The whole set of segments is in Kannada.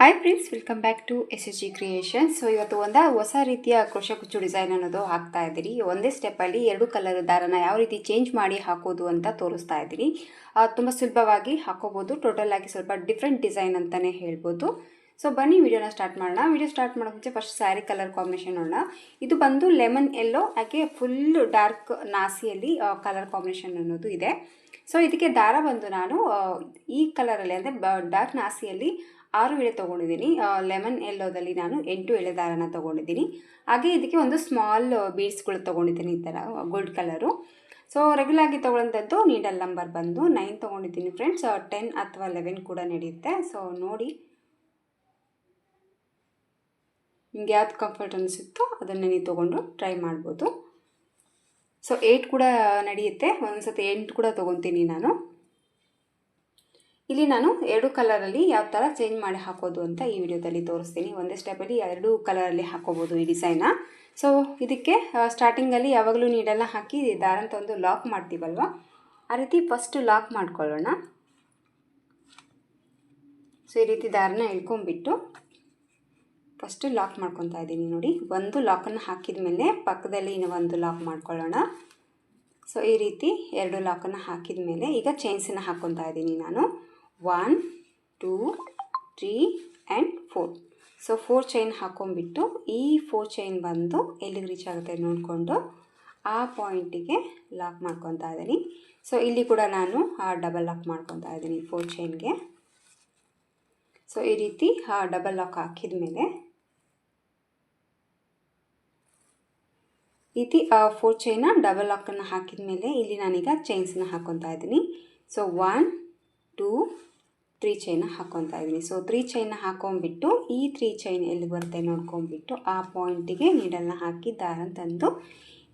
Hi friends welcome back to S S G creation so ಇವತ್ತು ಒಂದು ಹೊಸ ರೀತಿಯ ಕ್ರೋಶ ಕುಚ್ಚು ಡಿಸೈನ್ ಅನ್ನೋದು ಹಾಕ್ತಾ ಇದ್ದೀರಿ. ಒಂದೇ ಸ್ಟೆಪ್ಪಲ್ಲಿ ಎರಡು ಕಲರ್ ದಾರನ ಯಾವ ರೀತಿ ಚೇಂಜ್ ಮಾಡಿ ಹಾಕೋದು ಅಂತ ತೋರಿಸ್ತಾ ಇದ್ದೀರಿ. ತುಂಬ ಸುಲಭವಾಗಿ ಹಾಕೋಬೋದು. ಟೋಟಲ್ ಆಗಿ ಸ್ವಲ್ಪ ಡಿಫ್ರೆಂಟ್ ಡಿಸೈನ್ ಅಂತಲೇ ಹೇಳ್ಬೋದು. ಸೊ ಬನ್ನಿ ವಿಡಿಯೋನ ಸ್ಟಾರ್ಟ್ ಮಾಡೋಣ. ವಿಡಿಯೋ ಸ್ಟಾರ್ಟ್ ಮಾಡೋ ಮುಂಚೆ ಫಸ್ಟ್ ಸ್ಯಾರಿ ಕಲರ್ ಕಾಂಬಿನೇಷನ್ ನೋಡೋಣ. ಇದು ಬಂದು ಲೆಮನ್ ಎಲ್ಲೋ ಹಾಗೆ ಫುಲ್ ಡಾರ್ಕ್ ನಾಸಿಯಲ್ಲಿ ಕಲರ್ ಕಾಂಬಿನೇಷನ್ ಅನ್ನೋದು ಇದೆ. ಸೊ ಇದಕ್ಕೆ ದಾರ ಬಂದು ನಾನು ಈ ಕಲರಲ್ಲಿ ಅಂದರೆ ಡಾರ್ಕ್ ನಾಸಿಯಲ್ಲಿ ಆರು ಎಳೆ ತೊಗೊಂಡಿದ್ದೀನಿ. ಲೆಮನ್ ಎಲ್ಲೋದಲ್ಲಿ ನಾನು ಎಂಟು ಎಳೆ ದಾರನ ತೊಗೊಂಡಿದ್ದೀನಿ. ಹಾಗೆ ಇದಕ್ಕೆ ಒಂದು ಸ್ಮಾಲ್ ಬೀಡ್ಸ್ಗಳು ತೊಗೊಂಡಿದ್ದೀನಿ ಈ ಥರ ಗೋಲ್ಡ್ ಕಲರು. ಸೊ ರೆಗ್ಯುಲರ್ ಆಗಿ ತೊಗೊಳ್ಳೋಂಥದ್ದು ನೀಡಲ್ ನಂಬರ್ ಬಂದು ನೈನ್ ತೊಗೊಂಡಿದ್ದೀನಿ ಫ್ರೆಂಡ್ಸ್. ಟೆನ್ ಅಥವಾ ಲೆವೆನ್ ಕೂಡ ನಡೆಯುತ್ತೆ. ಸೊ ನೋಡಿ. ನಿಮ್ಗೆ ಯಾವ್ದು ಕಂಫರ್ಟ್ ಅನಿಸುತ್ತೋ ಅದನ್ನು ನೀವು ತೊಗೊಂಡು ಟ್ರೈ ಮಾಡ್ಬೋದು. ಸೊ ಏಯ್ಟ್ ಕೂಡ ನಡೆಯುತ್ತೆ. ಒಂದು ಸತಿ ಎಂಟು ಕೂಡ ತೊಗೊತೀನಿ ನಾನು. ಇಲ್ಲಿ ನಾನು ಎರಡು ಕಲರಲ್ಲಿ ಯಾವ ಥರ ಚೇಂಜ್ ಮಾಡಿ ಹಾಕೋದು ಅಂತ ಈ ವಿಡಿಯೋದಲ್ಲಿ ತೋರಿಸ್ತೀನಿ. ಒಂದೇ ಸ್ಟೆಪಲ್ಲಿ ಎರಡು ಕಲರಲ್ಲಿ ಹಾಕೋಬೋದು ಈ ಡಿಸೈನ ಸೊ ಇದಕ್ಕೆ ಸ್ಟಾರ್ಟಿಂಗಲ್ಲಿ ಯಾವಾಗಲೂ ನೀಡೆಲ್ಲ ಹಾಕಿ ದಾರ ಒಂದು ಲಾಕ್ ಮಾಡ್ತೀವಲ್ವ? ಆ ರೀತಿ ಫಸ್ಟು ಲಾಕ್ ಮಾಡ್ಕೊಳ್ಳೋಣ. ಸೊ ಈ ರೀತಿ ದಾರನ ಇಳ್ಕೊಂಬಿಟ್ಟು ಫಸ್ಟು ಲಾಕ್ ಮಾಡ್ಕೊತಾ ಇದ್ದೀನಿ ನೋಡಿ. ಒಂದು ಲಾಕನ್ನು ಹಾಕಿದ ಮೇಲೆ ಪಕ್ಕದಲ್ಲಿ ಇನ್ನು ಒಂದು ಲಾಕ್ ಮಾಡ್ಕೊಳ್ಳೋಣ. ಸೊ ಈ ರೀತಿ ಎರಡು ಲಾಕನ್ನು ಹಾಕಿದ ಮೇಲೆ ಈಗ ಚೈನ್ಸನ್ನು ಹಾಕ್ಕೊತಾ ಇದ್ದೀನಿ ನಾನು. One two three and four so four chain ಹಾಕ್ಕೊಂಬಿಟ್ಟು ಈ ಫೋರ್ ಚೈನ್ ಬಂದು ಎಲ್ಲಿಗೆ ರೀಚ್ ಆಗುತ್ತೆ ನೋಡಿಕೊಂಡು ಆ ಪಾಯಿಂಟಿಗೆ ಲಾಕ್ ಮಾಡ್ಕೊತಾ ಇದ್ದೀನಿ. ಸೊ ಇಲ್ಲಿ ಕೂಡ ನಾನು ಡಬಲ್ ಲಾಕ್ ಮಾಡ್ಕೊತಾ ಇದ್ದೀನಿ ಫೋರ್ ಚೈನ್ಗೆ ಸೊ ಈ ರೀತಿ ಡಬಲ್ ಲಾಕ್ ಹಾಕಿದ ಮೇಲೆ ರೀತಿ ಫೋರ್ ಚೈನ ಡಬಲ್ ಲಾಕನ್ನು ಹಾಕಿದ ಮೇಲೆ ಇಲ್ಲಿ ನಾನೀಗ ಚೈನ್ಸನ್ನ ಹಾಕ್ಕೊತಾ ಇದ್ದೀನಿ. So one two three chain ಹಾಕ್ಕೊತಾ ಇದ್ದೀನಿ. ಸೊ ತ್ರೀ ಚೈನ ಹಾಕೊಂಡ್ಬಿಟ್ಟು, ಈ ತ್ರೀ ಚೈನ್ ಎಲ್ಲಿ ಬರುತ್ತೆ ನೋಡ್ಕೊಂಡ್ಬಿಟ್ಟು, ಆ ಪಾಯಿಂಟಿಗೆ ನೀಡಲ್ನ ಹಾಕಿ ದಾರ ತಂದು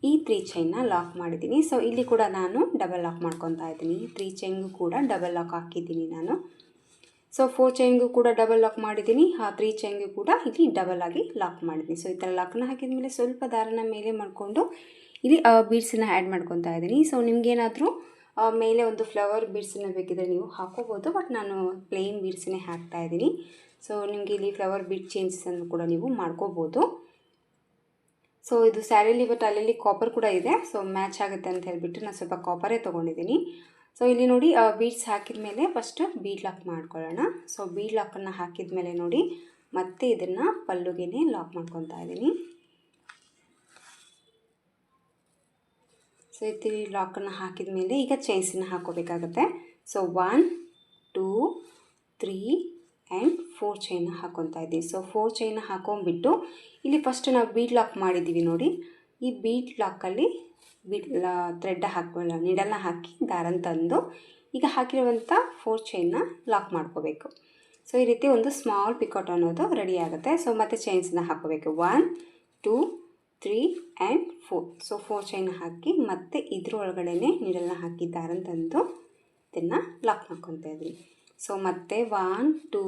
ಈ ತ್ರೀ ಚೈನ್ನ ಲಾಕ್ ಮಾಡಿದ್ದೀನಿ. ಸೊ ಇಲ್ಲಿ ಕೂಡ ನಾನು ಡಬಲ್ ಲಾಕ್ ಮಾಡ್ಕೊತಾ ಇದ್ದೀನಿ. ತ್ರೀ ಚೈನ್ಗೂ ಕೂಡ ಡಬಲ್ ಲಾಕ್ ಹಾಕಿದ್ದೀನಿ ನಾನು. ಸೊ ಫೋರ್ ಚೈನ್ಗೂ ಕೂಡ ಡಬಲ್ ಲಾಕ್ ಮಾಡಿದ್ದೀನಿ. ಆ ತ್ರೀ ಚೈನ್ಗೂ ಕೂಡ ಇಲ್ಲಿ ಡಬಲ್ ಆಗಿ ಲಾಕ್ ಮಾಡಿದ್ದೀನಿ. ಸೊ ಈ ಥರ ಲಾಕ್ನ ಹಾಕಿದ ಮೇಲೆ ಸ್ವಲ್ಪ ದಾರನ ಮೇಲೆ ಮಾಡಿಕೊಂಡು ಇಲ್ಲಿ ಬೀಡ್ಸನ್ನ ಆ್ಯಡ್ ಮಾಡ್ಕೊತಾ ಇದ್ದೀನಿ. ಸೊ ನಿಮಗೇನಾದರೂ ಮೇಲೆ ಒಂದು ಫ್ಲವರ್ ಬೀಡ್ಸನ್ನ ಬೇಕಿದ್ರೆ ನೀವು ಹಾಕೋಬೋದು. ಬಟ್ ನಾನು ಪ್ಲೇನ್ ಬೀಡ್ಸನ್ನೇ ಹಾಕ್ತಾ ಇದ್ದೀನಿ. ಸೊ ನಿಮಗೆ ಇಲ್ಲಿ ಫ್ಲವರ್ ಬೀಡ್ ಚೇಂಜಸನ್ನು ಕೂಡ ನೀವು ಮಾಡ್ಕೋಬೋದು. ಸೊ ಇದು ಸ್ಯಾರಿಲಿ ಬಟ್ ಅಲ್ಲಲ್ಲಿ ಕಾಪರ್ ಕೂಡ ಇದೆ. ಸೊ ಮ್ಯಾಚ್ ಆಗುತ್ತೆ ಅಂತ ಹೇಳಿಬಿಟ್ಟು ನಾನು ಸ್ವಲ್ಪ ಕಾಪರೇ ತೊಗೊಂಡಿದ್ದೀನಿ. ಸೊ ಇಲ್ಲಿ ನೋಡಿ ಬೀಡ್ಸ್ ಹಾಕಿದ ಮೇಲೆ ಫಸ್ಟ್ ಬೀಡ್ ಲಾಕ್ ಮಾಡ್ಕೊಳ್ಳೋಣ. ಸೊ ಬೀಡ್ ಲಾಕನ್ನು ಹಾಕಿದ ಮೇಲೆ ನೋಡಿ, ಮತ್ತೆ ಇದನ್ನು ಪಲ್ಲುಗೆನೇ ಲಾಕ್ ಮಾಡ್ಕೊತಾ ಇದ್ದೀನಿ. ಸೊ ಈ ಲಾಕನ್ನು ಹಾಕಿದ ಮೇಲೆ ಈಗ ಚೈನ್ಸನ್ನು ಹಾಕೋಬೇಕಾಗತ್ತೆ so one two three and four chain ಹಾಕೊತಾ ಇದ್ದೀವಿ ಸೊ ಫೋರ್ ಚೈನ್ ಹಾಕೊಂಡ್ಬಿಟ್ಟು, ಇಲ್ಲಿ ಫಸ್ಟ್ ನಾವು ಬೀಡ್ ಲಾಕ್ ಮಾಡಿದ್ದೀವಿ ನೋಡಿ. ಈ ಬೀಟ್ ಲಾಕಲ್ಲಿ ಬೀಟ್ ಥ್ರೆಡ್ ಹಾಕೊಳ್ಳ ನೀಡಲ್ನ ಹಾಕಿ ದಾರನ ತಂದು ಈಗ ಹಾಕಿರುವಂಥ ಫೋರ್ ಚೈನ್ನ ಲಾಕ್ ಮಾಡ್ಕೋಬೇಕು. ಸೊ ಈ ರೀತಿ ಒಂದು ಸ್ಮಾಲ್ ಪಿಕೌಟ್ ಅನ್ನೋದು ರೆಡಿ ಆಗುತ್ತೆ. ಸೊ ಮತ್ತೆ ಚೈನ್ಸನ್ನ ಹಾಕೋಬೇಕು one two three and four so four chain ಹಾಕಿ ಮತ್ತೆ ಇದ್ರ ಒಳಗಡೆ ನೀಡಲ್ನ ಹಾಕಿ ದಾರನ ತಂದು ಇದನ್ನು ಲಾಕ್ ಮಾಡ್ಕೊತಾ ಇದ್ವಿ. ಸೊ ಮತ್ತೆ one two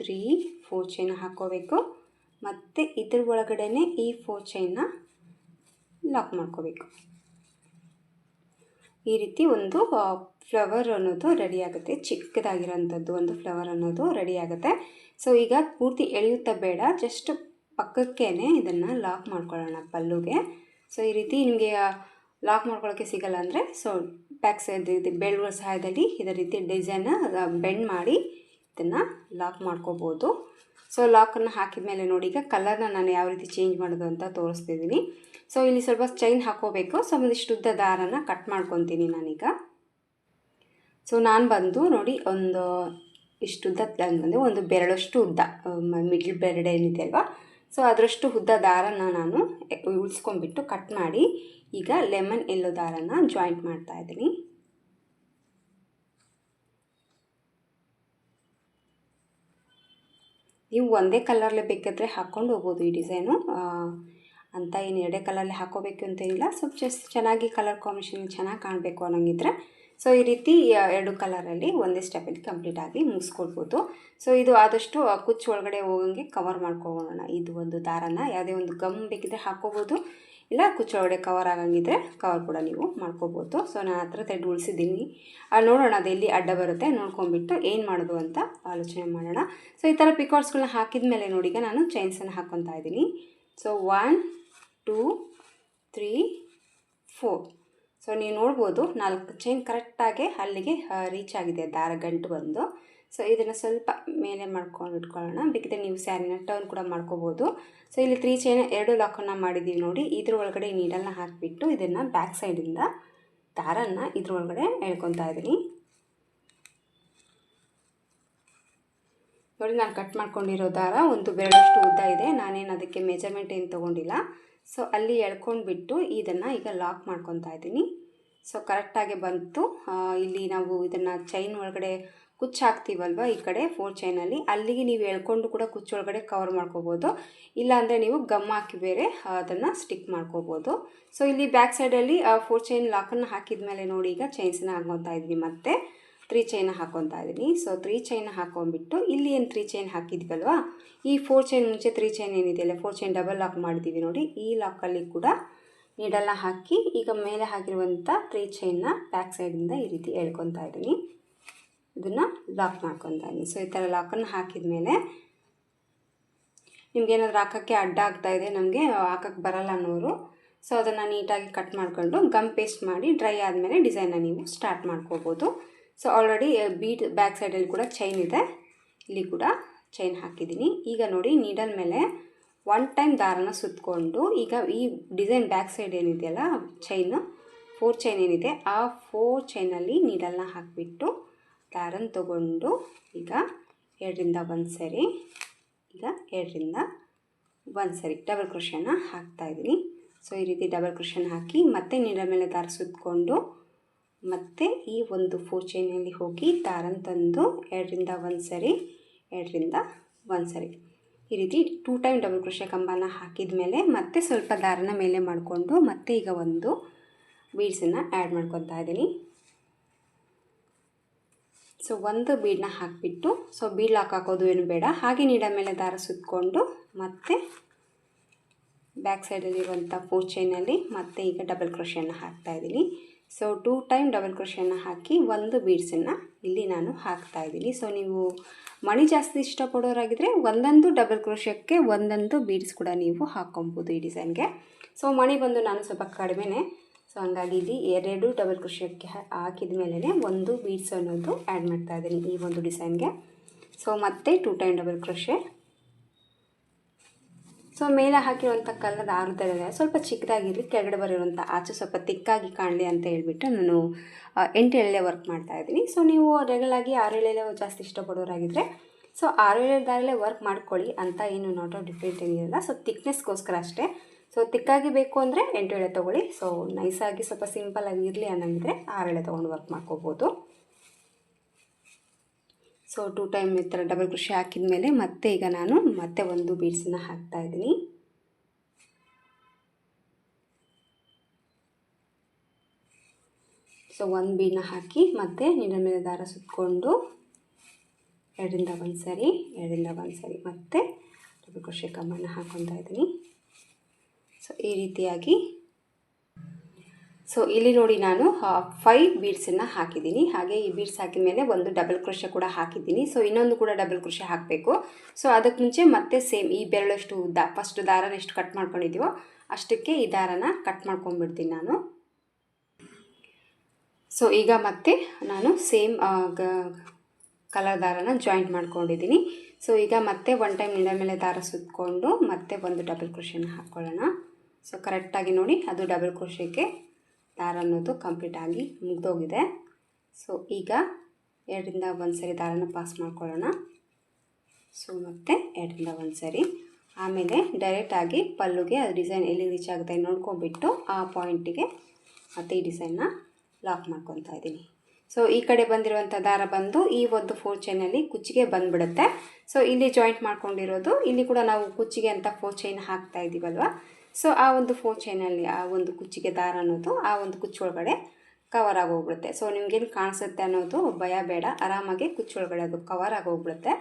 three four chain ಹಾಕ್ಕೋಬೇಕು. ಮತ್ತು ಇದ್ರ ಒಳಗಡೆ ಈ ಫೋರ್ ಚೈನ್ನ ಲಾಕ್ ಮಾಡ್ಕೋಬೇಕು. ಈ ರೀತಿ ಒಂದು ಫ್ಲವರ್ ಅನ್ನೋದು ರೆಡಿ ಆಗುತ್ತೆ. ಚಿಕ್ಕದಾಗಿರೋಂಥದ್ದು ಒಂದು ಫ್ಲವರ್ ಅನ್ನೋದು ರೆಡಿ ಆಗುತ್ತೆ. ಸೊ ಈಗ ಪೂರ್ತಿ ಎಳೆಯುತ್ತಾ ಬೇಡ. ಜಸ್ಟ್ ಪಕ್ಕಕ್ಕೇ ಇದನ್ನು ಲಾಕ್ ಮಾಡ್ಕೊಳ್ಳೋಣ ಪಲ್ಲುಗೆ. ಸೊ ಈ ರೀತಿ ನಿಮಗೆ ಲಾಕ್ ಮಾಡ್ಕೊಳ್ಳೋಕ್ಕೆ ಸಿಗಲ್ಲ ಅಂದರೆ ಸೊ ಬ್ಯಾಕ್ ಸೈಡ್ ರೀತಿ ಬೆಳ್ಳುಗಳ ಸಹಾಯದಲ್ಲಿ ಇದೇ ರೀತಿ ಡಿಸೈನ್ನ ಬೆಂಡ್ ಮಾಡಿ ಇದನ್ನು ಲಾಕ್ ಮಾಡ್ಕೋಬೋದು. ಸೊ ಲಾಕನ್ನು ಹಾಕಿದ ಮೇಲೆ ನೋಡಿ, ಈಗ ಕಲರ್ನ ನಾನು ಯಾವ ರೀತಿ ಚೇಂಜ್ ಮಾಡೋದು ಅಂತ ತೋರಿಸ್ತಿದ್ದೀನಿ. ಸೊ ಇಲ್ಲಿ ಸ್ವಲ್ಪ ಚೈನ್ ಹಾಕೋಬೇಕು. ಸೊ ಒಂದಿಷ್ಟು ಉದ್ದ ದಾರನ ಕಟ್ ಮಾಡ್ಕೊತೀನಿ ನಾನೀಗ. ಸೊ ನಾನು ಬಂದು ನೋಡಿ ಒಂದು ಇಷ್ಟು ಉದ್ದ ಅಂದರೆ ಒಂದು ಬೆರಳಷ್ಟು ಉದ್ದ ಮಿಡ್ಲ್ ಬೆರಡೆ ಏನಿದೆ ಅಲ್ವಾ? ಸೊ ಅದರಷ್ಟು ಉದ್ದ ದಾರನ ನಾನು ಉಳಿಸ್ಕೊಂಡ್ಬಿಟ್ಟು ಕಟ್ ಮಾಡಿ ಈಗ ಲೆಮನ್ ಎಲ್ಲೋ ದಾರನ ಜಾಯಿಂಟ್ ಮಾಡ್ತಾ ಇದ್ದೀನಿ. ನೀವು ಒಂದೇ ಕಲರ್ಲೆ ಬೇಕಾದರೆ ಹಾಕ್ಕೊಂಡು ಹೋಗ್ಬೋದು ಈ ಡಿಸೈನು. ಅಂತ ಏನು ಎರಡೇ ಕಲರಲ್ಲಿ ಹಾಕೋಬೇಕು ಅಂತೇನಿಲ್ಲ ಸ್ವಲ್ಪ ಜಸ್ಟ್ ಚೆನ್ನಾಗಿ ಕಲರ್ ಕಾಂಬಿನೇಷನ್ ಚೆನ್ನಾಗಿ ಕಾಣಬೇಕು ಅನ್ನೋಂಗಿದ್ರೆ ಸೊ ಈ ರೀತಿ ಎರಡು ಕಲರಲ್ಲಿ ಒಂದೇ ಸ್ಟೆಪಲ್ಲಿ ಕಂಪ್ಲೀಟಾಗಿ ಮುಗಿಸ್ಕೊಳ್ಬೋದು. ಸೊ ಇದು ಆದಷ್ಟು ಕುಚ್ಚು ಒಳಗಡೆ ಹೋಗಂಗೆ ಕವರ್ ಮಾಡ್ಕೊಳ್ಳೋಣ ಇದು ಒಂದು ದಾರನ, ಯಾವುದೇ ಒಂದು ಗಮ್ ಬೇಕಿದ್ರೆ ಹಾಕ್ಕೋಬೋದು ಇಲ್ಲ, ಕುಚ್ಚು ಒಳಗಡೆ ಕವರ್ ಆಗಂಗಿದ್ರೆ ಕವರ್ ಕೂಡ ನೀವು ಮಾಡ್ಕೋಬೋದು. ಸೊ ನಾನು ಹತ್ರ ತೆಗೆದು ಉಳಿಸಿದ್ದೀನಿ. ನೋಡೋಣ, ಅದು ಎಲ್ಲಿ ಅಡ್ಡ ಬರುತ್ತೆ, ನೋಡ್ಕೊಂಬಿಟ್ಟು ಏನು ಮಾಡೋದು ಅಂತ ಆಲೋಚನೆ ಮಾಡೋಣ. ಸೊ ಈ ಥರ ಪಿಕಾರ್ಡ್ಸ್ಗಳನ್ನ ಹಾಕಿದ ಮೇಲೆ ನೋಡಿ, ಈಗ ನಾನು ಚೈನ್ಸನ್ನು ಹಾಕ್ಕೊತಾ ಇದ್ದೀನಿ. So one two, three, four. So ನೀವು ನೋಡ್ಬೋದು ನಾಲ್ಕು ಚೈನ್ ಕರೆಕ್ಟಾಗಿ ಅಲ್ಲಿಗೆ ರೀಚ್ ಆಗಿದೆ ದಾರ ಗಂಟು ಬಂದು. ಸೊ ಇದನ್ನು ಸ್ವಲ್ಪ ಮೇಲೆ ಮಾಡ್ಕೊಂಡು ಇಟ್ಕೊಳ್ಳೋಣ. ಬೇಕಿದ್ರೆ ನೀವು ಸ್ಯಾರಿನ ಟರ್ನ್ ಕೂಡ ಮಾಡ್ಕೋಬೋದು. ಸೊ ಇಲ್ಲಿ ತ್ರೀ ಚೈನ್ ಎರಡು ಲಾಕನ್ನು ಮಾಡಿದ್ದೀವಿ ನೋಡಿ. ಇದ್ರ ಒಳಗಡೆ ನೀಡಲ್ನ ಹಾಕಿಬಿಟ್ಟು ಇದನ್ನು ಬ್ಯಾಕ್ ಸೈಡಿಂದ ದಾರನ್ನು ಇದ್ರ ಒಳಗಡೆ ಎಳ್ಕೊತಾ ಇದ್ದೀನಿ ನೋಡಿ, ನಾನು ಕಟ್ ಮಾಡ್ಕೊಂಡಿರೋ ದಾರ, ಒಂದು ಬೆರಳಷ್ಟು ಉದ್ದ ಇದೆ. ನಾನೇನು ಅದಕ್ಕೆ ಮೆಜರ್ಮೆಂಟ್ ಏನು ತೊಗೊಂಡಿಲ್ಲ. ಸೊ ಅಲ್ಲಿ ಎಳ್ಕೊಂಡ್ಬಿಟ್ಟು ಇದನ್ನು ಈಗ ಲಾಕ್ ಮಾಡ್ಕೊತಾ ಇದ್ದೀನಿ. ಸೊ ಕರೆಕ್ಟಾಗಿ ಬಂತು. ಇಲ್ಲಿ ನಾವು ಇದನ್ನು ಚೈನ್ ಒಳಗಡೆ ಕುಚ್ಚು ಹಾಕ್ತೀವಲ್ವ ಈ ಕಡೆ ಫೋರ್ ಚೈನಲ್ಲಿ ಅಲ್ಲಿಗೆ ನೀವು ಎಳ್ಕೊಂಡು ಕೂಡ ಕುಚ್ಚೊಳಗಡೆ ಕವರ್ ಮಾಡ್ಕೋಬೋದು. ಇಲ್ಲಾಂದರೆ ನೀವು ಗಮ್ ಹಾಕಿ ಬೇರೆ ಅದನ್ನು ಸ್ಟಿಕ್ ಮಾಡ್ಕೋಬೋದು. ಸೊ ಇಲ್ಲಿ ಬ್ಯಾಕ್ ಸೈಡಲ್ಲಿ ಫೋರ್ ಚೈನ್ ಲಾಕನ್ನು ಹಾಕಿದ ಮೇಲೆ ನೋಡಿ ಈಗ ಚೈನ್ಸನ್ನ ಹಾಕೊತಾ ಇದ್ದೀನಿ ಮತ್ತೆ. ತ್ರೀ ಚೈನ್ ಹಾಕೊತಾ ಇದ್ದೀನಿ. ಸೊ ತ್ರೀ ಚೈನ್ ಹಾಕೊಂಡ್ಬಿಟ್ಟು ಇಲ್ಲಿ ಏನು ತ್ರೀ ಚೈನ್ ಹಾಕಿದ್ವಲ್ವಾ? ಈ ಫೋರ್ ಚೈನ್ ಮುಂಚೆ ತ್ರೀ ಚೈನ್ ಏನಿದೆಯಲ್ಲ ಫೋರ್ ಚೈನ್ ಡಬಲ್ ಲಾಕ್ ಮಾಡಿದ್ದೀವಿ ನೋಡಿ. ಈ ಲಾಕಲ್ಲಿ ಕೂಡ ನೀಡೆಲ್ಲ ಹಾಕಿ ಈಗ ಮೇಲೆ ಹಾಕಿರುವಂಥ ತ್ರೀ ಚೈನ್ನ ಬ್ಯಾಕ್ ಸೈಡಿಂದ ಈ ರೀತಿ ಹೇಳ್ಕೊತಾ ಇದ್ದೀನಿ. ಇದನ್ನು ಲಾಕ್ ಮಾಡ್ಕೊತಾ ಇದ್ದೀನಿ. ಸೊ ಈ ಥರ ಲಾಕನ್ನು ಹಾಕಿದ ಮೇಲೆ ನಿಮ್ಗೇನಾದ್ರೂ ಹಾಕೋಕ್ಕೆ ಅಡ್ಡ ಆಗ್ತಾ ಇದೆ, ನಮಗೆ ಹಾಕೋಕ್ಕೆ ಬರಲ್ಲ ಅನ್ನೋರು ಸೊ ಅದನ್ನು ನೀಟಾಗಿ ಕಟ್ ಮಾಡಿಕೊಂಡು ಗಮ್ ಪೇಸ್ಟ್ ಮಾಡಿ ಡ್ರೈ ಆದಮೇಲೆ ಡಿಸೈನನ್ನು ನೀವು ಸ್ಟಾರ್ಟ್ ಮಾಡ್ಕೋಬೋದು. ಸೊ ಆಲ್ರೆಡಿ ಬೀಟ್ ಬ್ಯಾಕ್ ಸೈಡಲ್ಲಿ ಕೂಡ ಚೈನ್ ಇದೆ. ಇಲ್ಲಿ ಕೂಡ ಚೈನ್ ಹಾಕಿದ್ದೀನಿ. ಈಗ ನೋಡಿ ನೀಡಲ್ ಮೇಲೆ ಒನ್ ಟೈಮ್ ದಾರನ ಸುತ್ತಕೊಂಡು ಈಗ ಈ ಡಿಸೈನ್ ಬ್ಯಾಕ್ ಸೈಡ್ ಏನಿದೆಯಲ್ಲ ಚೈನು ಫೋರ್ ಚೈನ್ ಏನಿದೆ, ಆ ಫೋರ್ ಚೈನಲ್ಲಿ ನೀಡಲ್ನ ಹಾಕಿಬಿಟ್ಟು ದಾರನ ತಗೊಂಡು ಈಗ ಎರಡರಿಂದ ಒಂದು ಸರಿ, ಈಗ ಎರಡರಿಂದ ಒಂದು ಸರಿ ಡಬಲ್ ಕ್ರೋಶನ ಹಾಕ್ತಾಯಿದ್ದೀನಿ ಸೊ ಈ ರೀತಿ ಡಬಲ್ ಕ್ರೋಶನ್ ಹಾಕಿ ಮತ್ತೆ ನೀಡಲ್ ಮೇಲೆ ದಾರ ಸುತ್ತಕೊಂಡು ಮತ್ತು ಈ ಒಂದು ಫೋರ್ ಚೈನಲ್ಲಿ ಹೋಗಿ ದಾರನ ತಂದು ಎರಡರಿಂದ ಒಂದು ಸರಿ, ಎರಡರಿಂದ ಒಂದು ಸರಿ. ಈ ರೀತಿ ಟೂ ಟೈಮ್ ಡಬಲ್ ಕ್ರೋಶೆ ಕಂಬನ ಹಾಕಿದ ಮೇಲೆ ಮತ್ತೆ ಸ್ವಲ್ಪ ದಾರನ ಮೇಲೆ ಮಾಡಿಕೊಂಡು ಮತ್ತೆ ಈಗ ಒಂದು ಬೀಡ್ಸನ್ನು ಆ್ಯಡ್ ಮಾಡ್ಕೊತಾ ಇದ್ದೀನಿ. ಸೊ ಒಂದು ಬೀಡನ್ನ ಹಾಕಿಬಿಟ್ಟು ಸೊ ಬೀಡ್ ಹಾಕೋದು ಏನು ಬೇಡ. ಹಾಗೆ ನೀಡ ಮೇಲೆ ದಾರ ಸುತ್ತಕೊಂಡು ಮತ್ತೆ ಬ್ಯಾಕ್ ಸೈಡಲ್ಲಿರುವಂಥ ಫೋರ್ ಚೈನಲ್ಲಿ ಮತ್ತೆ ಈಗ ಡಬಲ್ ಕ್ರೋಶೆಯನ್ನು ಹಾಕ್ತಾ ಇದ್ದೀನಿ. ಸೊ ಟೂ ಟೈಮ್ ಡಬಲ್ ಕ್ರೋಶಿಯನ್ನು ಹಾಕಿ ಒಂದು ಬೀಡ್ಸನ್ನು ಇಲ್ಲಿ ನಾನು ಹಾಕ್ತಾ ಇದ್ದೀನಿ. ಸೊ ನೀವು ಮಣಿ ಜಾಸ್ತಿ ಇಷ್ಟಪಡೋರಾಗಿದ್ದರೆ ಒಂದೊಂದು ಡಬಲ್ ಕ್ರೋಶಕ್ಕೆ ಒಂದೊಂದು ಬೀಡ್ಸ್ ಕೂಡ ನೀವು ಹಾಕ್ಕೊಬೋದು ಈ ಡಿಸೈನ್ಗೆ ಸೊ ಮಣಿ ಬಂದು ನಾನು ಸ್ವಲ್ಪ ಕಡಿಮೆನೇ. ಸೊ ಹಂಗಾಗಿ ಇಲ್ಲಿ ಎರಡು ಡಬಲ್ ಕ್ರೋಶಕ್ಕೆ ಹಾಕಿದ ಮೇಲೆ ಒಂದು ಬೀಡ್ಸ್ ಅನ್ನೋದು ಆ್ಯಡ್ ಮಾಡ್ತಾ ಇದ್ದೀನಿ ಈ ಒಂದು ಡಿಸೈನ್ಗೆ ಸೊ ಮತ್ತೆ two time double crochet so ಮೇಲೆ ಹಾಕಿರುವಂಥ ಕಲರ್ ಆರುದಲ್ಲಿದೆ ಸ್ವಲ್ಪ ಚಿಕ್ಕದಾಗಿರಲಿ, ಕೆಳಗಡೆ ಬರೋವಂಥ ಆಚೆ ಸ್ವಲ್ಪ ತಿಕ್ಕಾಗಿ ಕಾಣಲಿ ಅಂತ ಹೇಳ್ಬಿಟ್ಟು ನಾನು ಎಂಟು ಎಳೆ ವರ್ಕ್ ಮಾಡ್ತಾ ಇದ್ದೀನಿ. ಸೊ ನೀವು ರೆಗಲಾಗಿ ಆರು ಎಳೆ ಜಾಸ್ತಿ ಇಷ್ಟಪಡೋರಾಗಿದ್ದರೆ ಸೊ ಆರು ಎಳೆ ದಾರಲ್ಲೇ ವರ್ಕ್ ಮಾಡ್ಕೊಳ್ಳಿ ಅಂತ ಏನು ನಾಟ್ ಡಿಫ್ರೆಂಟ್ ಏನಿರಲ್ಲ ಸೊ ತಿಕ್ನೆಸ್ಗೋಸ್ಕರ ಅಷ್ಟೇ. ಸೊ ತಿಕ್ಕಾಗಿ ಬೇಕು ಅಂದರೆ ಎಂಟು ಎಳೆ ತೊಗೊಳ್ಳಿ. ಸೊ ನೈಸಾಗಿ ಸ್ವಲ್ಪ ಸಿಂಪಲಾಗಿ ಇರಲಿ ಅನ್ನಂಗಿದ್ರೆ ಆರು ಎಳೆ ತೊಗೊಂಡು ವರ್ಕ್ ಮಾಡ್ಕೋಬೋದು. ಸೊ ಟೂ ಟೈಮ್ ಈ ಥರ ಡಬಲ್ ಕೃಷಿ ಹಾಕಿದ ಮೇಲೆ ಮತ್ತೆ ಈಗ ನಾನು ಮತ್ತೆ ಒಂದು ಬೀಡ್ಸನ್ನ ಹಾಕ್ತಾ ಇದ್ದೀನಿ. ಸೊ ಒಂದು ಬೀಡನ್ನ ಹಾಕಿ ಮತ್ತೆ ನೀರಿನ ಮೇಲೆ ದಾರ ಸುತ್ತಕೊಂಡು ಎರಡರಿಂದ ಒಂದು ಸರಿ, ಎರಡರಿಂದ ಒಂದು ಸರಿ ಮತ್ತೆ ಡಬಲ್ ಕೃಷಿ ಕಮ್ಮನ್ನು ಹಾಕೊತಾ ಇದ್ದೀನಿ. ಸೊ ಈ ರೀತಿಯಾಗಿ ಸೊ ಇಲ್ಲಿ ನೋಡಿ ನಾನು ಫೈವ್ ಬೀಡ್ಸನ್ನು ಹಾಕಿದ್ದೀನಿ. ಹಾಗೆ ಈ ಬೀಡ್ಸ್ ಹಾಕಿದ ಮೇಲೆ ಒಂದು ಡಬಲ್ ಕೃಷಿ ಕೂಡ ಹಾಕಿದ್ದೀನಿ. ಸೊ ಇನ್ನೊಂದು ಕೂಡ ಡಬಲ್ ಕೃಷಿ ಹಾಕಬೇಕು. ಸೊ ಅದಕ್ಕೆ ಮುಂಚೆ ಮತ್ತೆ ಸೇಮ್ ಈ ಬೆರಳಷ್ಟು ಉದ್ದ ಫಸ್ಟ್ ದಾರನ ಎಷ್ಟು ಕಟ್ ಮಾಡ್ಕೊಂಡಿದ್ದೀವೋ ಅಷ್ಟಕ್ಕೆ ಈ ದಾರನ ಕಟ್ ಮಾಡ್ಕೊಂಡ್ಬಿಡ್ತೀನಿ ನಾನು. ಸೊ ಈಗ ಮತ್ತೆ ನಾನು ಸೇಮ್ ಕಲರ್ ದಾರನ ಜಾಯಿಂಟ್ ಮಾಡ್ಕೊಂಡಿದ್ದೀನಿ. ಸೊ ಈಗ ಮತ್ತೆ ಒನ್ ಟೈಮ್ನಿಂದ ಮೇಲೆ ದಾರ ಸುತ್ತಕೊಂಡು ಮತ್ತೆ ಒಂದು ಡಬಲ್ ಕೃಷಿಯನ್ನು ಹಾಕ್ಕೊಳ್ಳೋಣ ಸೊ ಕರೆಕ್ಟಾಗಿ ನೋಡಿ, ಅದು ಡಬಲ್ ಕ್ರೋಶೆಗೆ ದಾರ ಅನ್ನೋದು ಕಂಪ್ಲೀಟ್ ಆಗಿ ಮುಗ್ದೋಗಿದೆ. ಸೊ ಈಗ ಎರಡರಿಂದ ಒಂದು ಸರಿ ದಾರನ ಪಾಸ್ ಮಾಡ್ಕೊಳ್ಳೋಣ. ಸೊ ಮತ್ತೆ ಎರಡರಿಂದ ಒಂದು ಸರಿ. ಆಮೇಲೆ ಡೈರೆಕ್ಟಾಗಿ ಪಲ್ಲುಗೆ ಅದು ಡಿಸೈನ್ ಎಲ್ಲಿ ರೀಚ್ ಆಗುತ್ತೆ ನೋಡ್ಕೊಂಬಿಟ್ಟು ಆ ಪಾಯಿಂಟಿಗೆ ಮತ್ತು ಈ ಡಿಸೈನ್ನ ಲಾಕ್ ಮಾಡ್ಕೊತಾ ಇದ್ದೀನಿ. ಸೊ ಈ ಕಡೆ ಬಂದಿರುವಂಥ ದಾರ ಬಂದು ಈ ಒಂದು ಫೋರ್ ಚೈನಲ್ಲಿ ಕುಚ್ಚಿಗೆ ಬಂದುಬಿಡುತ್ತೆ. ಸೊ ಇಲ್ಲಿ ಜಾಯಿಂಟ್ ಮಾಡ್ಕೊಂಡಿರೋದು, ಇಲ್ಲಿ ಕೂಡ ನಾವು ಕುಚ್ಚಿಗೆ ಅಂತ ಫೋರ್ ಚೈನ್ ಹಾಕ್ತಾ ಇದ್ದೀವಲ್ವ ಸೊ ಆ ಒಂದು ಫೋರ್ ಚೈನಲ್ಲಿ ಆ ಒಂದು ಕುಚ್ಚಿಗೆ ದಾರ ಅನ್ನೋದು, ಆ ಒಂದು ಕುಚ್ಚೊಳಗಡೆ ಕವರ್ ಆಗೋಗ್ಬಿಡುತ್ತೆ. ಸೊ ನಿಮ್ಗೇನು ಕಾಣಿಸುತ್ತೆ ಅನ್ನೋದು ಭಯ ಬೇಡ. ಆರಾಮಾಗಿ ಕುಚ್ಚೊಳಗಡೆ ಅದು ಕವರ್ ಆಗೋಗ್ಬಿಡುತ್ತೆ.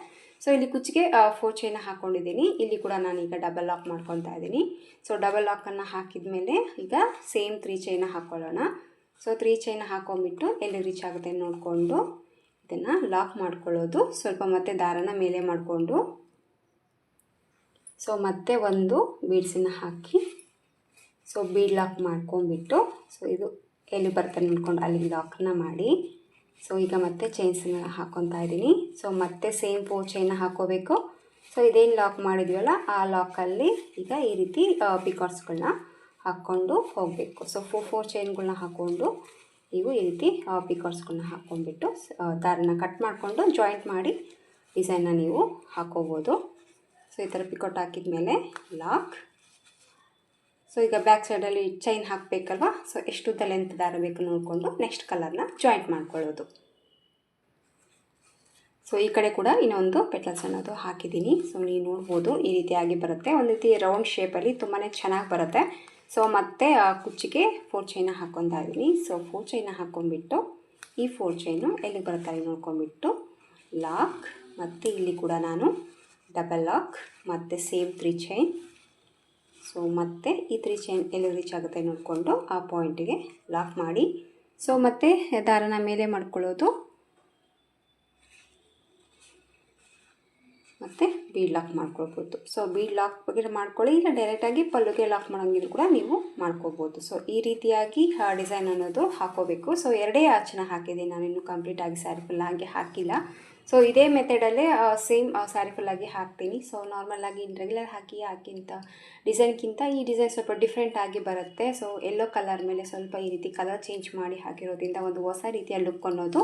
ಸೊ ಇಲ್ಲಿ ಕುಚ್ಚಿಗೆ ಫೋರ್ ಚೈನ ಹಾಕ್ಕೊಂಡಿದ್ದೀನಿ ಇಲ್ಲಿ ಕೂಡ ನಾನೀಗ ಡಬಲ್ ಲಾಕ್ ಮಾಡ್ಕೊತಾ ಇದ್ದೀನಿ. ಸೊ ಡಬಲ್ ಲಾಕನ್ನು ಹಾಕಿದ ಮೇಲೆ ಈಗ ಸೇಮ್ ತ್ರೀ ಚೈನ ಹಾಕ್ಕೊಳ್ಳೋಣ ಸೊ ತ್ರೀ ಚೈನ ಹಾಕೊಂಬಿಟ್ಟು ಎಲ್ಲಿ ರೀಚ್ ಆಗುತ್ತೆ ನೋಡಿಕೊಂಡು ಇದನ್ನು ಲಾಕ್ ಮಾಡ್ಕೊಳ್ಳೋದು. ಸ್ವಲ್ಪ ಮತ್ತೆ ದಾರನ ಮೇಲೆ ಮಾಡಿಕೊಂಡು ಸೊ ಮತ್ತೆ ಒಂದು ಬೀಡ್ಸನ್ನು ಹಾಕಿ ಸೊ ಬೀಡ್ ಲಾಕ್ ಮಾಡ್ಕೊಂಡ್ಬಿಟ್ಟು ಸೊ ಇದು ಎಲ್ಲಿ ಬರ್ತಾನೆ ಅಂದ್ಕೊಂಡು ಅಲ್ಲಿ ಲಾಕ್ನ ಮಾಡಿ ಸೊ ಈಗ ಮತ್ತೆ ಚೈನ್ಸನ್ನ ಹಾಕ್ಕೊತಾ ಇದ್ದೀನಿ. ಸೊ ಮತ್ತೆ ಸೇಮ್ ಫೋರ್ ಚೈನ ಹಾಕೋಬೇಕು. ಸೊ ಇದೇನು ಲಾಕ್ ಮಾಡಿದ್ವಲ್ಲ, ಆ ಲಾಕಲ್ಲಿ ಈಗ ಈ ರೀತಿ ಪಿಕಾಟ್ಸ್ಗಳನ್ನ ಹಾಕ್ಕೊಂಡು ಹೋಗಬೇಕು. ಸೊ ಫೋ ಫೋರ್ ಚೈನ್ಗಳನ್ನ ಹಾಕ್ಕೊಂಡು, ನೀವು ಈ ರೀತಿ ಪಿಕಾಟ್ಸ್ಗಳನ್ನ ಹಾಕ್ಕೊಂಡ್ಬಿಟ್ಟು ದಾರನ ಕಟ್ ಮಾಡಿಕೊಂಡು ಜಾಯಿಂಟ್ ಮಾಡಿ ಡಿಸೈನ್ನ ನೀವು ಹಾಕೋಬೋದು. ಸೊ ಈ ಥರ ಪಿಕೌಟ್ ಹಾಕಿದ ಮೇಲೆ ಲಾಕ್ ಸೊ ಈಗ ಬ್ಯಾಕ್ ಸೈಡಲ್ಲಿ ಚೈನ್ ಹಾಕಬೇಕಲ್ವ? ಸೊ ಎಷ್ಟುದ್ದ ಲೆಂತ್ ದಾರ ಬೇಕು ನೋಡಿಕೊಂಡು ನೆಕ್ಸ್ಟ್ ಕಲರ್ನ ಜಾಯಿಂಟ್ ಮಾಡ್ಕೊಳ್ಳೋದು. ಸೊ ಈ ಕಡೆ ಕೂಡ ಇನ್ನೊಂದು ಪೆಟ್ಲಸ್ ಅನ್ನೋದು ಹಾಕಿದ್ದೀನಿ. ಸೊ ನೀವು ನೋಡ್ಬೋದು, ಈ ರೀತಿಯಾಗಿ ಬರುತ್ತೆ. ಒಂದು ರೀತಿ ರೌಂಡ್ ಶೇಪಲ್ಲಿ ತುಂಬಾ ಚೆನ್ನಾಗಿ ಬರುತ್ತೆ. ಸೊ ಮತ್ತೆ ಕುಚ್ಚಿಗೆ ಫೋರ್ ಚೈನ ಹಾಕ್ಕೊತಾ ಇದ್ದೀನಿ. ಸೊ ಫೋರ್ ಚೈನ ಹಾಕ್ಕೊಂಡ್ಬಿಟ್ಟು ಈ ಫೋರ್ ಚೈನು ಎಲ್ಲಿಗೆ ಬರುತ್ತೆ ನೋಡ್ಕೊಂಡ್ಬಿಟ್ಟು ಲಾಕ್ ಮತ್ತು ಇಲ್ಲಿ ಕೂಡ ನಾನು ಡಬಲ್ ಲಾಕ್ ಮತ್ತು ಸೇಮ್ ತ್ರೀ ಚೈನ್ ಸೊ ಮತ್ತೆ ಈ ತ್ರೀ ಚೈನ್ ಎಲ್ಲಿ ರೀಚ್ ಆಗುತ್ತೆ ನೋಡಿಕೊಂಡು ಆ ಪಾಯಿಂಟಿಗೆ ಲಾಕ್ ಮಾಡಿ. ಸೊ ಮತ್ತೆ ದಾರನ ಮೇಲೆ ಮಾಡ್ಕೊಳ್ಳೋದು. ಮತ್ತು ಬೀಡ್ ಲಾಕ್ ಮಾಡ್ಕೊಳ್ಬೋದು. ಸೊ ಬೀಡ್ ಲಾಕ್ ಬಗ್ಗೆ ಮಾಡ್ಕೊಳ್ಳಿ, ಇಲ್ಲ ಡೈರೆಕ್ಟಾಗಿ ಪಲ್ಲುಗೆ ಲಾಕ್ ಮಾಡೋಂಗಿದ್ರು ಕೂಡ ನೀವು ಮಾಡ್ಕೋಬೋದು ಸೊ ಈ ರೀತಿಯಾಗಿ ಡಿಸೈನ್ ಅನ್ನೋದು ಹಾಕೋಬೇಕು. ಸೊ ಎರಡೇ ಆಚನ ಹಾಕಿದ್ದೀನಿ. ಇನ್ನೂ ಕಂಪ್ಲೀಟಾಗಿ ಸ್ಯಾರಿ ಫುಲ್ ಹಾಗೆ ಹಾಕಿಲ್ಲ. ಸೊ ಇದೇ ಮೆಥಡಲ್ಲೇ ಸೇಮ್ ಸ್ಯಾರಿ ಫುಲ್ಲಾಗಿ ಹಾಕ್ತೀನಿ. ಸೊ ನಾರ್ಮಲಾಗಿ ರೆಗ್ಯುಲರ್ ಹಾಕಿ, ಹಾಕಿಂತ ಡಿಸೈನ್ಗಿಂತ ಈ ಡಿಸೈನ್ ಸ್ವಲ್ಪ ಡಿಫ್ರೆಂಟ್ ಆಗಿ ಬರುತ್ತೆ. ಸೊ ಎಲ್ಲೋ ಕಲರ್ ಮೇಲೆ ಸ್ವಲ್ಪ ಈ ರೀತಿ ಕಲರ್ ಚೇಂಜ್ ಮಾಡಿ ಹಾಕಿರೋದ್ರಿಂದ ಒಂದು ಹೊಸ ರೀತಿಯ ಲುಕ್ ಅನ್ನೋದು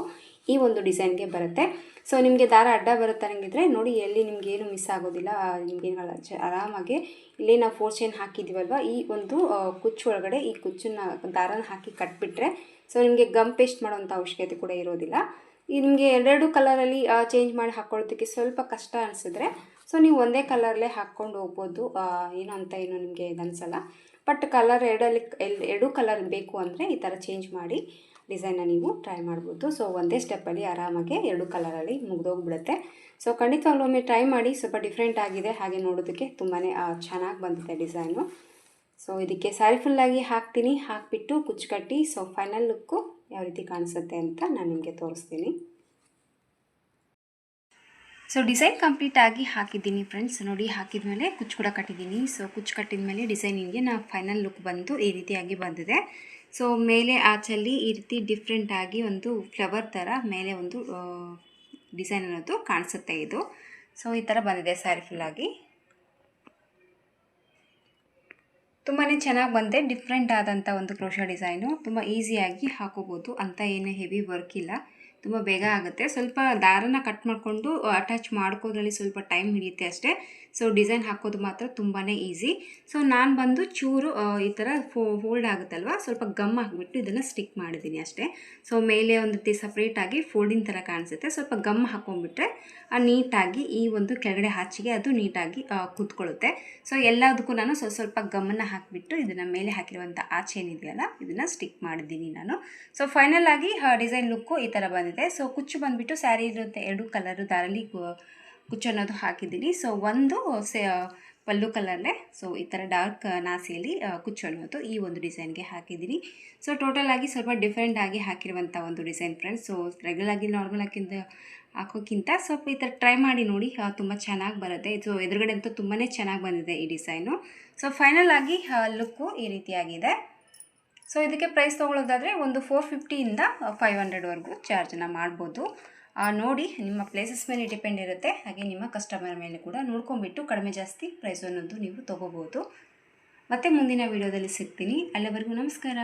ಈ ಒಂದು ಡಿಸೈನ್ಗೆ ಬರುತ್ತೆ. ಸೊ ನಿಮಗೆ ದಾರ ಅಡ್ಡ ಬರುತ್ತೆ ಹಂಗಿದ್ರೆ, ನೋಡಿ ಎಲ್ಲಿ ನಿಮ್ಗೆ ಏನು ಮಿಸ್ ಆಗೋದಿಲ್ಲ ನಿಮಗೆ ಆರಾಮಾಗಿ ಇಲ್ಲಿ ನಾವು ಫೋರ್ ಚೈನ್ ಹಾಕಿದ್ದೀವಲ್ವ ಈ ಒಂದು ಕುಚ್ಚು ಒಳಗಡೆ ಈ ಕುಚ್ಚನ್ನ, ದಾರನ ಹಾಕಿ ಕಟ್ಬಿಟ್ರೆ ಸೊ ನಿಮಗೆ ಗಮ್ ಪೇಸ್ಟ್ ಮಾಡೋವಂಥ ಅವಶ್ಯಕತೆ ಕೂಡ ಇರೋದಿಲ್ಲ. ನಿಮಗೆ ಎರಡೆರಡು ಕಲರಲ್ಲಿ ಚೇಂಜ್ ಮಾಡಿ ಹಾಕ್ಕೊಳ್ಳೋದಕ್ಕೆ ಸ್ವಲ್ಪ ಕಷ್ಟ ಅನಿಸಿದ್ರೆ ಸೊ ನೀವು ಒಂದೇ ಕಲರಲ್ಲೇ ಹಾಕ್ಕೊಂಡು ಹೋಗ್ಬೋದು. ಏನು ಅಂತ ಏನು ನಿಮಗೆ ಇದನ್ಸಲ್ಲ. ಬಟ್ ಕಲರ್ ಎರಡಲ್ಲಿ ಎರಡು ಕಲರ್ ಬೇಕು ಅಂದರೆ ಈ ಥರ ಚೇಂಜ್ ಮಾಡಿ ಡಿಸೈನ್ನ ನೀವು ಟ್ರೈ ಮಾಡ್ಬೋದು. ಸೊ ಒಂದೇ ಸ್ಟೆಪ್ಪಲ್ಲಿ ಆರಾಮಾಗಿ ಎರಡು ಕಲರಲ್ಲಿ ಮುಗ್ದೋಗ್ಬಿಡುತ್ತೆ. ಸೊ ಖಂಡಿತ ಒಮ್ಮೆ ಟ್ರೈ ಮಾಡಿ, ಸ್ವಲ್ಪ ಡಿಫ್ರೆಂಟ್ ಆಗಿದೆ, ಹಾಗೆ ನೋಡೋದಕ್ಕೆ ತುಂಬಾ ಚೆನ್ನಾಗಿ ಬಂದಿದೆ ಡಿಸೈನು ಸೊ ಇದಕ್ಕೆ ಸ್ಯಾರಿ ಫುಲ್ಲಾಗಿ ಹಾಕ್ತೀನಿ. ಹಾಕಿಬಿಟ್ಟು ಕುಚ್ಚು ಕಟ್ಟಿ ಸೊ ಫೈನಲ್ ಲುಕ್ಕು ಯಾವ ರೀತಿ ಕಾಣಿಸುತ್ತೆ ಅಂತ ನಾನು ನಿಮಗೆ ತೋರಿಸ್ತೀನಿ. ಸೊ ಡಿಸೈನ್ ಕಂಪ್ಲೀಟ್ ಆಗಿ ಹಾಕಿದ್ದೀನಿ ಫ್ರೆಂಡ್ಸ್ ನೋಡಿ, ಹಾಕಿದ ಮೇಲೆ ಕುಚ್ಚು ಕೂಡ ಕಟ್ಟಿದ್ದೀನಿ. ಸೊ ಕುಚ್ಚು ಕಟ್ಟಿದ ಮೇಲೆ ಡಿಸೈನಿಂಗ್ಗೆ ನಾ ಫೈನಲ್ ಲುಕ್ ಬಂತು ಈ ರೀತಿಯಾಗಿ ಬಂದಿದೆ. ಸೊ ಮೇಲೆ ಆಚಲ್ಲಿ ಈ ರೀತಿ ಡಿಫ್ರೆಂಟಾಗಿ ಒಂದು ಫ್ಲವರ್ ಥರ ಮೇಲೆ ಒಂದು ಡಿಸೈನ್ ಅನ್ನೋದು ಕಾಣಿಸುತ್ತೆ ಇದು. ಸೊ ಈ ಥರ ಬಂದಿದೆ ಸ್ಯಾರಿ ಫುಲ್ಲಾಗಿ ತುಂಬಾ ಚೆನ್ನಾಗಿ ಬಂದೆ. ಡಿಫ್ರೆಂಟ್ ಆದಂಥ ಒಂದು ಕ್ರೋಶ ಡಿಸೈನು ತುಂಬ ಈಸಿಯಾಗಿ ಹಾಕೋಬೋದು ಅಂತ ಏನು ಹೆವಿ ವರ್ಕ್ ಇಲ್ಲ. ತುಂಬ ಬೇಗ ಆಗುತ್ತೆ. ಸ್ವಲ್ಪ ದಾರನ ಕಟ್ ಮಾಡಿಕೊಂಡು ಅಟ್ಯಾಚ್ ಮಾಡ್ಕೋದ್ರಲ್ಲಿ ಸ್ವಲ್ಪ ಟೈಮ್ ಹಿಡಿಯುತ್ತೆ ಅಷ್ಟೇ. ಸೊ ಡಿಸೈನ್ ಹಾಕೋದು ಮಾತ್ರ ತುಂಬಾ ಈಸಿ ಸೊ ನಾನು ಬಂದು ಚೂರು ಈ ಥರ ಫೋ ಫೋಲ್ಡ್ ಆಗುತ್ತಲ್ವ? ಸ್ವಲ್ಪ ಗಮ್ ಹಾಕಿಬಿಟ್ಟು ಇದನ್ನು ಸ್ಟಿಕ್ ಮಾಡಿದ್ದೀನಿ ಅಷ್ಟೇ. ಸೊ ಮೇಲೆ ಒಂದು ರೀತಿ ಸಪ್ರೇಟಾಗಿ ಫೋಲ್ಡಿಂಗ್ ಥರ ಕಾಣಿಸುತ್ತೆ. ಸ್ವಲ್ಪ ಗಮ್ ಹಾಕೊಂಡ್ಬಿಟ್ರೆ ನೀಟಾಗಿ ಈ ಒಂದು ಕೆಳಗಡೆ ಹಾಚಿಗೆ ಅದು ನೀಟಾಗಿ ಕೂತ್ಕೊಳ್ಳುತ್ತೆ. ಸೊ ಎಲ್ಲದಕ್ಕೂ ನಾನು ಸ್ವಲ್ಪ ಸ್ವಲ್ಪ ಗಮ್ಮನ್ನು ಹಾಕಿಬಿಟ್ಟು ಇದನ್ನು ಮೇಲೆ ಹಾಕಿರುವಂಥ ಆಚೆ ಏನಿದೆಯಲ್ಲ, ಇದನ್ನು ಸ್ಟಿಕ್ ಮಾಡಿದ್ದೀನಿ ನಾನು. ಸೊ ಫೈನಲ್ ಆಗಿ ಡಿಸೈನ್ ಲುಕ್ಕು ಈ ಥರ ಬಂದಿದೆ. ಸೊ ಕುಚ್ಚು ಬಂದುಬಿಟ್ಟು ಸ್ಯಾರಿ ಇರುತ್ತೆ. ಎರಡು ಕಲರು ದಾರಲ್ಲಿ ಕುಚ್ಚು ಅನ್ನೋದು ಹಾಕಿದ್ದೀನಿ. ಸೊ ಒಂದು ಸೆ, ಪಲ್ಲು ಕಲರ್ಲೆ ಸೊ ಈ ಥರ ಡಾರ್ಕ್ ನಾಸಿಯಲ್ಲಿ ಕುಚ್ಚು ಅನ್ನೋದು ಈ ಒಂದು ಡಿಸೈನ್ಗೆ ಹಾಕಿದ್ದೀನಿ. ಸೊ ಟೋಟಲ್ ಆಗಿ ಸ್ವಲ್ಪ ಡಿಫ್ರೆಂಟ್ ಆಗಿ ಹಾಕಿರುವಂಥ ಒಂದು ಡಿಸೈನ್ ಫ್ರೆಂಡ್ಸ್ ಸೊ ರೆಗ್ಯುಲರ್ ಆಗಿ ನಾರ್ಮಲ್ ಆಗಿಂದ ಹಾಕೋಕ್ಕಿಂತ ಸ್ವಲ್ಪ ಈ ಥರ ಟ್ರೈ ಮಾಡಿ ನೋಡಿ ತುಂಬ ಚೆನ್ನಾಗಿ ಬರುತ್ತೆ. ಸೊ ಎದುರುಗಡೆ ಅಂತೂ ತುಂಬಾ ಚೆನ್ನಾಗಿ ಬಂದಿದೆ ಈ ಡಿಸೈನು ಸೊ ಫೈನಲ್ ಆಗಿ ಲುಕ್ಕು ಈ ರೀತಿಯಾಗಿದೆ. ಸೊ ಇದಕ್ಕೆ ಪ್ರೈಸ್ ತೊಗೊಳ್ಳೋದಾದರೆ ಒಂದು ಫೋರ್ ಫಿಫ್ಟಿಯಿಂದ ಫೈವ್ ಹಂಡ್ರೆಡ್ವರೆಗೂ ಚಾರ್ಜನ್ನು ಮಾಡ್ಬೋದು. ನೋಡಿ, ನಿಮ್ಮ ಪ್ಲೇಸಸ್ ಮೇಲೆ ಡಿಪೆಂಡ್ ಇರುತ್ತೆ. ಹಾಗೆ ನಿಮ್ಮ ಕಸ್ಟಮರ್ ಮೇಲೆ ಕೂಡ ನೋಡ್ಕೊಂಬಿಟ್ಟು ಕಡಿಮೆ ಜಾಸ್ತಿ ಪ್ರೈಸ್ ಅನ್ನೋದು ನೀವು ತೊಗೋಬೋದು. ಮತ್ತು ಮುಂದಿನ ವೀಡಿಯೋದಲ್ಲಿ ಸಿಗ್ತೀನಿ. ಅಲ್ಲಿವರೆಗೂ ನಮಸ್ಕಾರ.